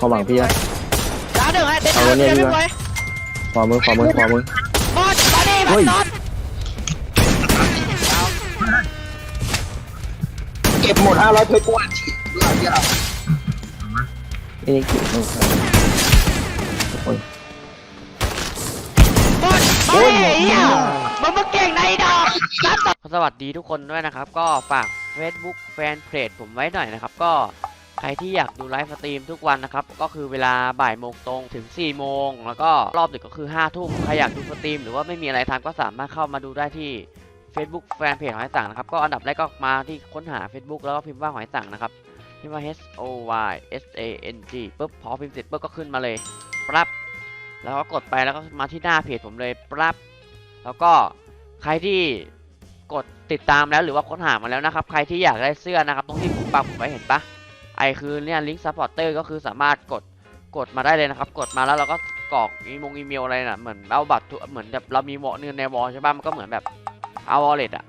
ความหวังพี่นะดาวหนึ่งฮะเด็ดเอาดาวเนี่เดียยวดีไม่กว่าไหวขวามือขวามือขวามือหมดมาดิเฮ้มันยนอนเก็บหมดห้าร้อยเพชรกว่าฉีดเรื่องเยอะนี่นี่กี่มือโอ้ยหมดมาดิไอ้เหี้ยมันมาเก่งในดอกนัดต่อสวัสดีทุกคนด้วยนะครับ ก็ฝาก Facebook แฟนเพจผมไว้หน่อยนะครับก็ ใครที่อยากดูไลฟ์สตรีมทุกวันนะครับ ก็คือเวลาบ่ายโมงตรงถึง4ี่โมง แล้วก็รอบดึกก็คือ5้าทุ่มใครอยากดูสตรีมหรือว่าไม่มีอะไรทำก็สามารถเข้ามาดูได้ที่ Facebook แฟนเพจหอยสังนะครับ ก็อันดับแรกก็มาที่ค้นหา Facebook แล้วก็พิมพ์ว่าหอยสังนะครับพิมพ์ว่า H O Y S A N G ปุ๊บพอพิมพ์เสร็จปุ๊บก็ขึ้นมาเลยปั๊บแล้วก็กดไปแล้วก็มาที่หน้าเพจผมเลยปั๊บแล้วก็ใครที่กดติดตามแล้วหรือว่าค้นหามาแล้วนะครับ ใครที่อยากได้เสื้อนะครับตรงที่ผมปักผมไว้เห็นปะ ไอคือเนี่ยลิงก์ซัพพอร์เตอร์ก็คือสามารถกดกดมาได้เลยนะครับ กดมาแล้วเราก็กรอกอีมงอีเมลอะไรน่ะเหมือนเอาบัตรเหมือนแบบเรามีวอเงินในวอลใช่ป่ะมันก็เหมือนแบบเอาวอลเล็ตอะ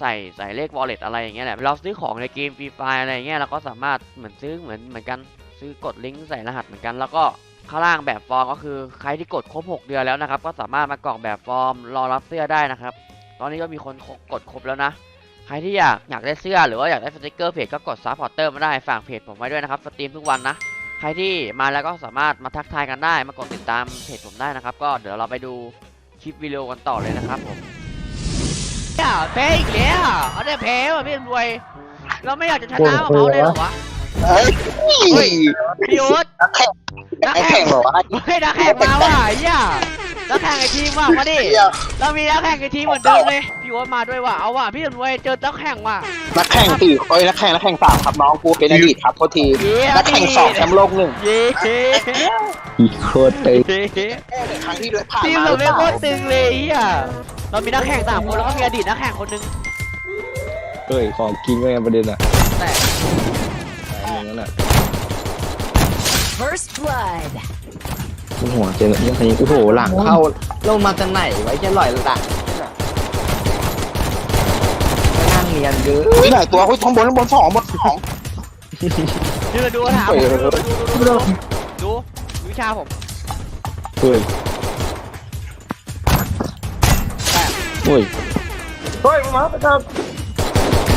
ใส่ใส่เลข wallet อะไรอย่างเงี้ยแหละเราซื้อของในเกมฟรีไฟอะไรอย่างเงี้ยเราก็สามารถเหมือนซื้อเหมือนเหมือนกันซื้อกดลิงก์ใส่รหัสเหมือนกันแล้วก็ข้างล่างแบบฟอร์มก็คือใครที่กดครบ 6 เดือนแล้วนะครับ ก็สามารถมากรอกแบบฟอร์มรอรับเสื้อได้นะครับ ตอนนี้ก็มีคนกดครบแล้วนะ ใครที่อยากอยากได้เสื้อหรือว่าอยากได้สติกเกอร์เพจก็กดซัพพอร์เตอร์มาได้ฝากเพจผมไว้ด้วยนะครับสตรีมทุกวันนะ ใครที่มาแล้วก็สามารถมาทักทายกันได้ มากดติดตามเพจผมได้นะครับ ก็เดี๋ยวเราไปดูคลิปวิดีโอกันต่อเลยนะครับผมเนี่ยแพ้อีกแล้วเขาได้แพ้ว่ะพี่รวย เราไม่อยากจะชนะกับเขาเลยเหรอวะเฮ้ยพี่อุ๊ดนักแข่งนักไอ้แข่แข่งงเหรอวะเฮ้ยนักแข่งมาว่ะไอ้เหี้ ยนักแข่งไอทีมว่ะมาดิเหี้ยเรามีนักแข่งไอทีมเหมือนเดิมเลยพี่อุ๊ดมาด้วยว่ะเอาว่ะพี่รวยเจอนักแข่งว่ะนักแข่งสี่เอ้ยนักแข่งนักแข่งสามครับน้องกูเป็นอดีตครับโทษทีเย้นักแข่งสองแชมป์โลกหนึ่งเย้อีกโคตรตึงครั้งที่เดือผ่านทีมมาเราหรือไม่เปโคล่าตรตึงเลยไอ้เหี้ยเรามีนักแข่งสามคนแล้วก็มีอดีตนักแข่งคนหนึงเฮ้ยของกินไว้ไงประเด็นอะแต่ไอ้หนึ่งนั่นอะ First blood. บนหัวเจอเนี่ยทีนี้โอ้โหหลังเข้าลงมาจากไหนไว้แค่ลอยหลังนั่งเรียนเยอะที่ไหนตัวเฮ้ยท้องบนท้องบนสองบนสองดูดูถามผมดูดูดูดูดูวิชาผมเฮ้ยโอ้ยเฮ้ยมาประจับ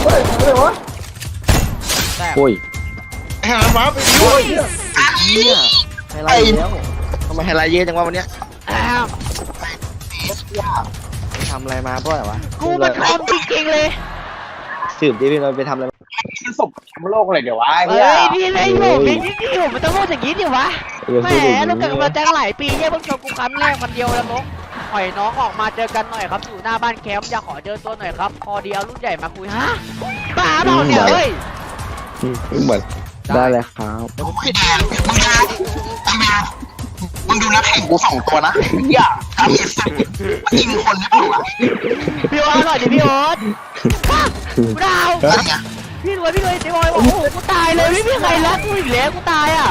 เฮ้ยอะไรวะแต่โอ้ยหามาไปด้วยเนี่ยไฮไลท์แล้ว ทำไมไฮไลท์เยอะจังวะวันเนี้ยอ้าวไปทำอะไรมาเพราะอะไรวะกูมันคอมจริงๆเลยสืบดิพี่เราไปทำอะไรมามันสมแชมป์โลกเลยเดี๋ยววะไอ้เฮ้เหี้ยยพี่เลยผมพี่พี่ผมมันต้องพูดอย่างนี้ดิวะเออแหมพูดอย่างเราเกิดนี้มาแจ้งหลายปีเนี่ยเพิ่งเจอกูครั้งแรกวันเดียวแล้วนกปล่อยน้องออกมาเจอกันหน่อยครับอยู่หน้าบ้านแคมป์อยากขอเจอตัวหน่อยครับพอดีเอารุ่นใหญ่มาคุยฮะบ้าเปล่าเนี่ยเฮ้ยอืมเหมือนได้เลยครับไม่แดงมึงดูมึ งดูนักแข่งกูสองตัวนะเหี้ยถ้ามีสัตว์มันยิงคนได้เปล่าวะพี่โอ๊ตหน่อยดิพี่โอ๊ตฮะกูดาว นั่นไงพี่รวยพี่รวยเดี๋ยวบอยบอกโอ้โหกูตายเลยไม่มีใครรักกูอีกแล้วกูตายอะ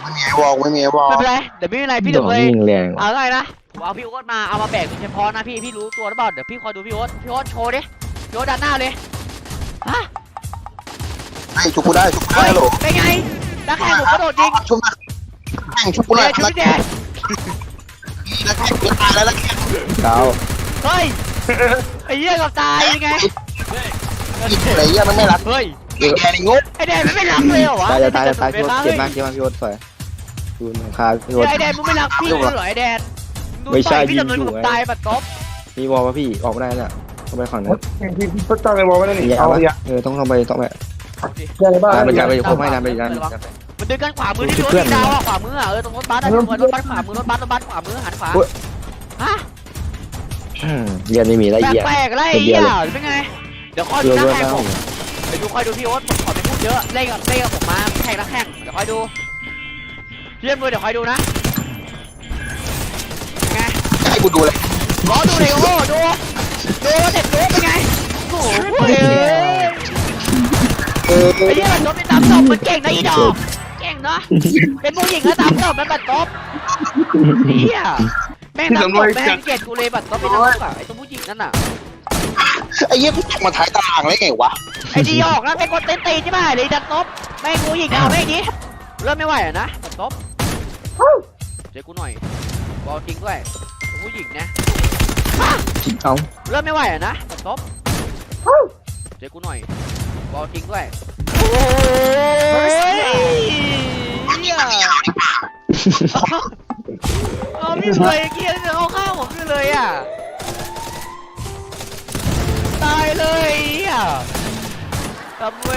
ไม่มีไอ้วอลไม่มีไอ้วอลไม่เป็นไรเดี๋ยวไม่เป็นไรพี่ดเดี๋ยอวกเลยยิงแรงเอาว่ะไงนะผมเอาพี่โอ๊ตมาเอามาแบกเป็นเฉพาะนะพี่พี่รู้ตัวหรือเปล่าเดี๋ยวพี่คอยดูพี่โอ๊ตพี่โอ๊ตโชว์ดิพี่โอ๊ตด้านหน้าเลยฮะไอ้ชุบกูได้ชุบกูได้เฮ้ยโหลเป็นไงนักแข่งผมกระโดดยิง ชุบนักแข่งชุบกูหน่เดี๋อยยวชุดแดงนักแข่งกูตายแล้วนักแข่งเก้าเฮ้ยไอ้เหี้ยกับตายยังไงยิงอะไรเงี้ยมันไม่รักเฮ้ยไอ้แกนี่งุ๊บไอ้แดงมันไม่รักเลยเหรอวะตายจะตายจะตายพี่โอ๊ตฮ้เจ็บมากเจ็บมากพี่โอ๊ตสวยดูหนังคาพี่โอ๊ตไอ้แดงมึงไม่รักพี่เลยเหรอไอ้แดงดูไม่ใช่ต่อยพี่จำนวนยิงอยู่ผมไงตายบัดก๊อฟมีวอลป่ะพี่ออกไม่ได้เนี่ยต้องไปฝั่งนั้นที่ที่ตั้งไอ้วอลไม่ได้หนิมียาเอาปะอย่าเออต้องต้องไปต้องไปอย่าในบ้านตามไปตามไปอยู่พวกไม่ตามไปอยู่นั่น มันดึงกันขวามือที่ดูพี่เพื่โอ๊อนตดาวอะขวามืออะเออตรงรถบัสอะตรงรถบัสขวามือรถบัสรถบัสขวามือหันขวาโอ๊ยฮะอืมเรียนไม่มีละเอียดแปลกๆอะไรไอ้เหี้ยเป็นไงเดี๋ยวคอยดูเรือนักเรือแข่งแล้วผมไปดูคอยดูพี่โอ๊ตผมขอไม่พูดเยอะเล่นกับเล่นกับผมมาแข่งนักแข่งเดี๋ยวคอยดูพี่เล่นมือเดี๋ยวคอยดูนะเป็นไงให้กูดูเลยรอดูเลยโอ้โหดูดูเด็ดดูเป็นไงโอ้โหเฮ้ยเออไอ้เหี้ยมันโดนไปตามตบมันเก่งนะอีดอก เก่งเนาะ เป็นผู้หญิงแล้วตามตบมันบัดตบเหี้ยแม่งตามตบแม่งเกลียดกูเลยบัดตบเป็นน้องอะไอ้ตัวผู้หญิงนั่นน่ะ ไอ้เหี้ยกูตกมาท้ายตารางเลยไงวะ ไอ้ดีออกนะเป็นคนเต้นตีใช่ไหมเลยดันตบแม่งกูหญิงเอาแม่งนี้รเริ่มไม่ไหวอะนะบัดซบเจอกูหน่อยบอลจริงด้วยผู้หญิงนะจิกเอาเริ่มไม่ไหวอะนะบัดซบเจอกูหน่อยบอลจริงด้วยโอ้ย เหี้ยเอาพี่เลยเกียร์จะเอาข้าวผมขึ้นเลยอะ ตายเลยอะทำเว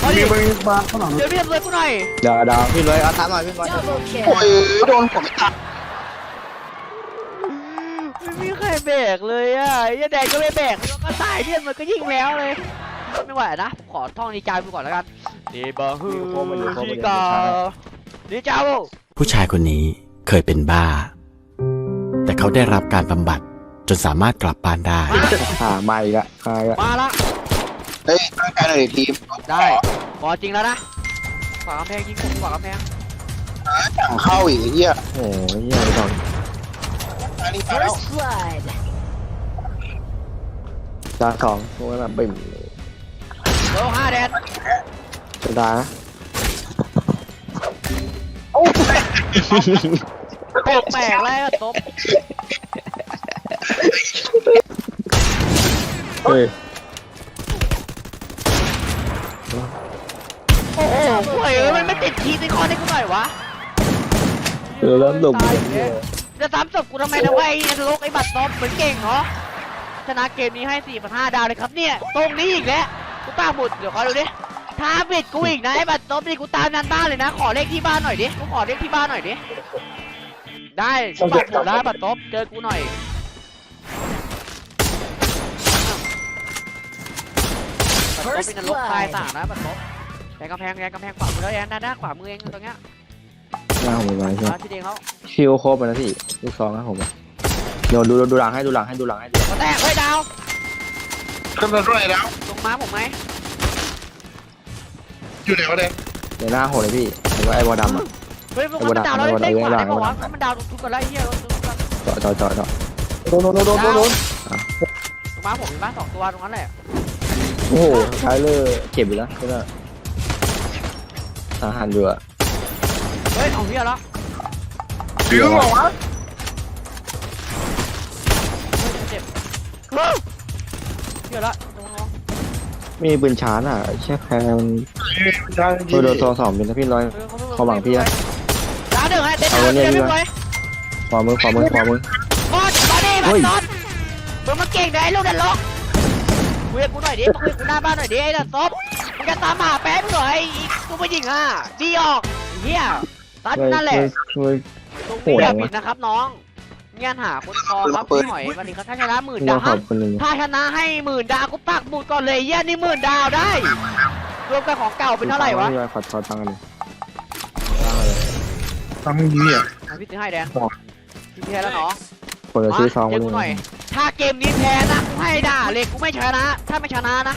เอาดิมีมือมาข้างหลังเดี๋ยวพี่ทำเลยกูหน่อยเดี๋ยวเดี๋ยวพี่เลยเอาตามหน่อยพี่บอย Double โอ้ kill. ยโดนผมไม่ตัด ไม่มีใคร แบกเลยอะไอ้แดงก็ไม่แบกแล้วก็ตายเลือดมันก็ยิ่งแล้วเลย ไม่ไหวนะ ขอท่องนิจายไปก่อนแล้วกันนี่บาฮือชิกานิจาโวผู้ชายคนนี้เคยเป็นบ้า แต่เขาได้รับการบำบัดจนสามารถกลับบ้านได้ อ่ามาอีกละมาอีกละมาละเฮ้ยตั้งใจหน่อยดิทีมได้ขอจริงแล้วนะฝากกำแพงยิงผมฝากกำแพงสั่งเข้าอีกไอ้เหี้ยโอ้ยเหี้ยไปก่อน อันนี้มาแล้ว First blood. จานสองพวกนั้นแบบบิ่มโลห้าแดนจะได้นะโอ้ยแปลกแปลกแล้วก็ตบเฮ้ยโอ้โหเฮ้ยมันไม่ติดทีติคอนให้กูหน่อยวะเออแล้วหลบตายอยู่เนี่ย จะซ้ำศพกูทำไมนะว้ยไอ้นรกไอ้บัตรตบเหมือนเก่งเหรอชนะเกมนี้ให้4 5ดาวเลยครับเนี่ย ตรงนี้อีกแล้ว กูป้าหมุดเดี๋ยวขอดูดิท้าบิดกูอีกนะไอ้บัตรตบนี่กูตามยันบ้านเลยนะ ขอเลขที่บ้านหน่อยดิ กูขอเลขที่บ้านหน่อยดิ ได้กูปักหมดแล้วบัตรตบเจอกูหน่อยบัตรตบเป็นนรกตายต่านะบัตรตบแรงกำแพงแรงกำแพงขวามือแล้วแอนนะด้านขวามือเองตรงเนี้ย หน้าผมเลยใช่ไหมร้านที่เดงเขาคิวครบไปนะพี่ลูกซองนะผมเดี๋ยวดูดูหลังให้ดูหลังให้ดูหลังให้ดูมาแตกเฮ้ยดาวขึ้นมาด้วยแล้ว ลงมาผมไหมอยู่ไหนวะเนี่ยเดี๋ยวหน้าโหดเลยพี่เห็นว่าไอ้บอดำอะ เฮ้ยมันดาวแล้วเต้นกว่าได้ป่าวะเอาไว้มันดาวทุกคนแล้วไอ้เหี้ยลงเจาะเจาะเจาะเจาะโดนโดนโดนโดนโดนมาผมมีบ้านสองตัวตรงนั้นแหละโอ้โหใช้เลยเก็บอยู่แล้วใช่ไหมอาหารอยู่อะ เฮ้ยเอาเหี้ยแล้วฟิวเหรอวะเจ็บเฮ้ยเหี้ยละระวังมีปืนชาร์จอะแค่แพ้มันโดนโดนตัวสองเป็นนะพี่ร้อยเขาหวังพี่อะดาวหนึ่งฮะเต้นดาวเต้นไม่ไหวขวามือขวามือขวามือบอลบอลนี่บัตรตอนมึงมาเก่งได้ลูกดันล็อกคุยกับกูหน่อยดิคุยกับกูหน้าบ้านหน่อยดิไอ้ดันซบมึงจะตามหาแป๊บหน่อยกูไปยิงอะดีออกเหี้ย ตัดนั่นแหละช่วย ตรงนี้อย่าผิดนะครับน้องเงี้ยหาคนคอครับพี่หอยวันนี้เขาถ้าชนะหมื่นช่วยดาวขอบคนหนึ่งถ้าชนะให้หมื่นดาวกูปักหมุดก่อนเลยเยี่ยนี่หมื่นดาวได้ รวมกันของเก่าเป็นเท่าไหร่วะขอขอตังค์กันเลยทำดีอะเอาพี่ซื้อให้แดนพี่แพ้แล้วเนาะเปิดมาซื้อซองเจอกูหน่อย ถ้าเกมนี้แพ้นะกูให้ด่าเลยกูไม่ชนะ ถ้าไม่ชนะนะ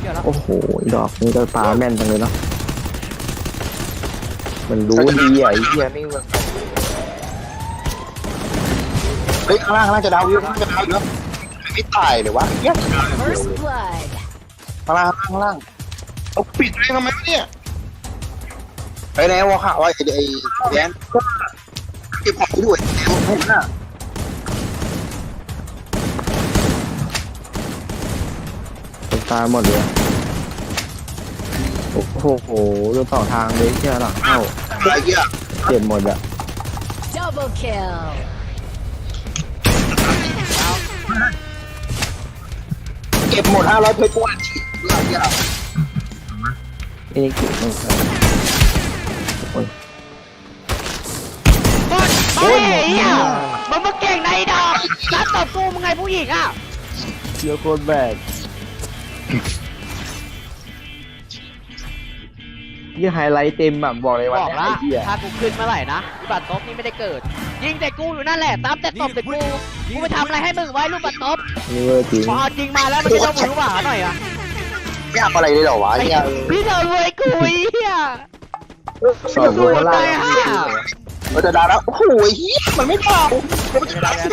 เดี๋ยวแล้วโอ้โห ดอกนี่ก็ตาแม่นจังเลยเนาะ มันรู้ดีอะไอ้เหี้ยนี่มันเฮ้ยข้างล่างข้างล่างจะดาววิวข้างล่างจะดาวอยู่แล้วไม่ตายเลยวะเหี้ย First blood. ข้างล่างข้างล่างเอาปิดเลยทำไมวะเนี่ยไปไหนวะค่ะว่าไอ้ไอ้แดนเก็บของไปด้วยแดนผมน่ะเป็นตาหมดเลย โอ้โหโดนสองทางเลยเชี่ยหลังเข้าไอ้เหี้ยเจ็บหมดอะ Double kill. เก็บหมดห้าร้อยเพชรกว่าฉีดไอ้เหี้ยนี่เก็บไม่ใช่บอลเฮ้ยเหี้ยมึงมาเก่งในดอกรับตบกูมึงไงผู้หญิงอะเยอะโคตรแบก ยี่ไฮไลท์เต็มแบบบอกเลยบวันอกนี้ละไอ้เหี้ยถ้ากูขึ้นเมื่อไหร่นะลูกบัตรตบนี่ไม่ได้เกิด ยิงแต่กูอยู่นั่นแหละ ตามแต่ตบแต่กู กูไปทำอะไรให้มึงไว้ลูกบัตรตบนี่เวอร์จริงพอจริงมาแล้วมันจะต้องมือหวาหน่อยอะไม่ทำอะไรเลยเหรอวะไอ้เหี้ยพี่เธอรวยกูไอ้เหี้ย สองโลล่างเราจะดาวแล้วโอ้โหเฮียมันไม่เบามันจะดาวได้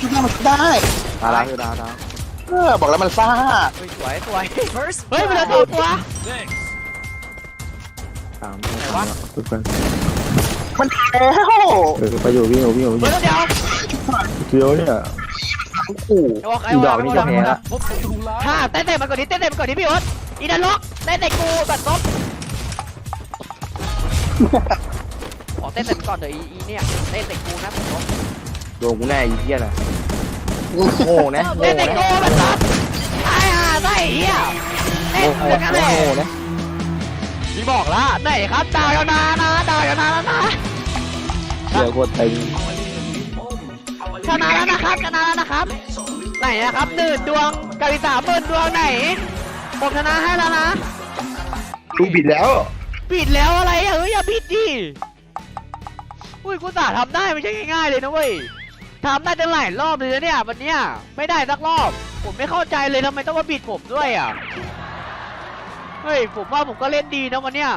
ทุกอย่างมันได้ดาวดาวดาวดาวเออบอกแล้วมันซ่าเฮ้ยสวยสวย First เฮ้ยมันเหลือส blood. องตัว สามไหนวะทุกคนมันแล้วเออไปอยู่วิ่งอยู่วิ่งอยู่วิ่งอเฮ้ยยู่เดี๋ยวเดียวเนี่ยขู่เดี๋ยวไอ้อีดวาอกนี่ก็แพ้ละถ้าเต้นเต้นมันก่อนดิเต้นเต้นมันก่อนดิพี่โอ๊ตอีดันล็อกเต้นเต้นกูบัดซบขอเต้นเต้นก่อนเดี๋ยวอีอีเนี่ยเต้นเต้นกูนะบัดซบโดนกูแน่อีเหี้ยน่ะโง่นะโง่เต้นเต้นนะกูบัดซบไอ้ห่าไส้เหี้ยเต้นโง่เต้นกันเลยโง่นะพี่ บอกละไหนครับดาวนานะดาวนานะนะเดี๋ยวกดเต็งชนะแล้วนะครับชนะแล้วนะครับ ไหนนะครับหนึ่งดวงกาลิสาเปิดดวงไหนผมชนะให้แล้วนะดูบิดแล้ว ปิดแล้วอะไรอะเฮ้ยอย่าปิดดิอุ้ยกูสาทำได้ไม่ใช่ง่ายๆเลยนะเว้ยทำได้ตั้งหลายรอบเลยนะเนี่ยวันเนี้ยไม่ได้สักรอบ ผมไม่เข้าใจเลยทำไมต้องมาบิดผมด้วยอะ เฮ้ย ผมว่าผมก็เล่นดีนะวันเนี้ย